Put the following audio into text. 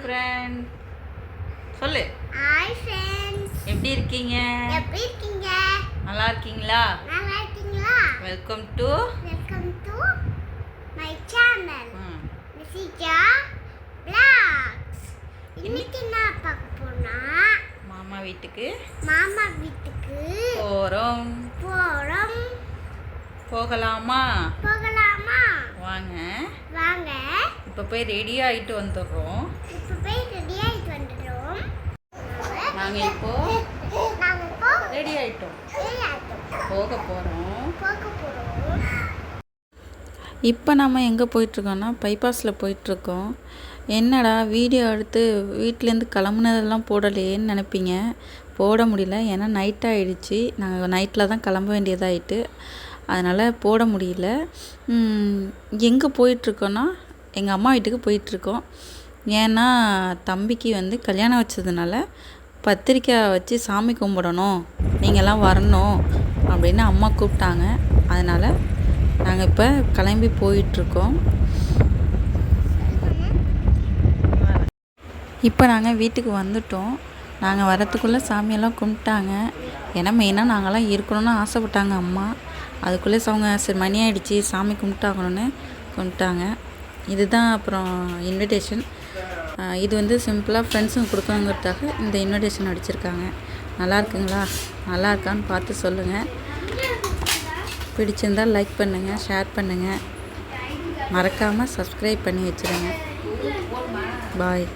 Friend சொல்லு. Hi friends எப்படி இருக்கீங்க? எப்படி இருக்கீங்க? நல்லா இருக்கீங்களா? நல்லா இருக்கீங்களா? Welcome to welcome to my channel மிசிஜா blogs இன்னைக்கு நான் பார்க்க போனா மாமா வீட்டுக்கு மாமா வீட்டுக்கு போகிறோம் போறோம். போகலாமா? போகலாமா இப்போ போய் ரெடி ஆகிட்டு வந்துடுறோம். இப்போ போய் ரெடி ஆயிட்டு வந்துடுறோம். நாங்கள் இப்போ ரெடி ஆகிட்டோம் போக போகிறோம் போக இப்போ நம்ம எங்கே போயிட்டுருக்கோன்னா பைபாஸில் போயிட்டுருக்கோம். என்னடா வீடியோ எடுத்து வீட்டிலேருந்து கிளம்புனதெல்லாம் போடலையேன்னு நினைப்பீங்க. போட முடியல. ஏன்னா நைட் ஆகிடுச்சு நாங்கள் நைட்டில் தான் கிளம்ப வேண்டியதாயிட்டு. அதனால் போட முடியல. எங்கே போயிட்டுருக்கோன்னா எங்கள் அம்மா வீட்டுக்கு போயிட்டுருக்கோம். ஏன்னா தம்பிக்கு வந்து கல்யாணம் வச்சதுனால பத்திரிக்கை வச்சு சாமி கும்பிடணும் நீங்கள்லாம் வரணும் அப்படின்னு அம்மா கூப்பிட்டாங்க. அதனால் நாங்கள் இப்போ கிளம்பி போயிட்டுருக்கோம். இப்போ நாங்கள் வீட்டுக்கு வந்துட்டோம். நாங்கள் வரத்துக்குள்ளே சாமியெல்லாம் கும்பிட்டாங்க. ஏன்னா மெயினாக நாங்கள்லாம் இருக்கணும்னு ஆசைப்பட்டாங்க அம்மா. அதுக்குள்ளே அவங்க சரி மணி ஆகிடுச்சி சாமி கும்பிட்டாகணும்னு கும்பிட்டாங்க. இதுதான் அப்புறம் இன்விடேஷன் இது வந்து சிம்பிளாக ஃப்ரெண்ட்ஸுங்க கொடுக்கணுங்கிறதுக்காக இந்த இன்விடேஷன் அடிச்சிருக்காங்க. நல்லா இருக்குங்களா? நல்லா இருக்கான்னு பார்த்து சொல்லுங்கள் பிடிச்சிருந்தால் லைக் பண்ணுங்கள் ஷேர் பண்ணுங்கள் மறக்காமல் சப்ஸ்கிரைப் பண்ணி வச்சுருங்க. பாய்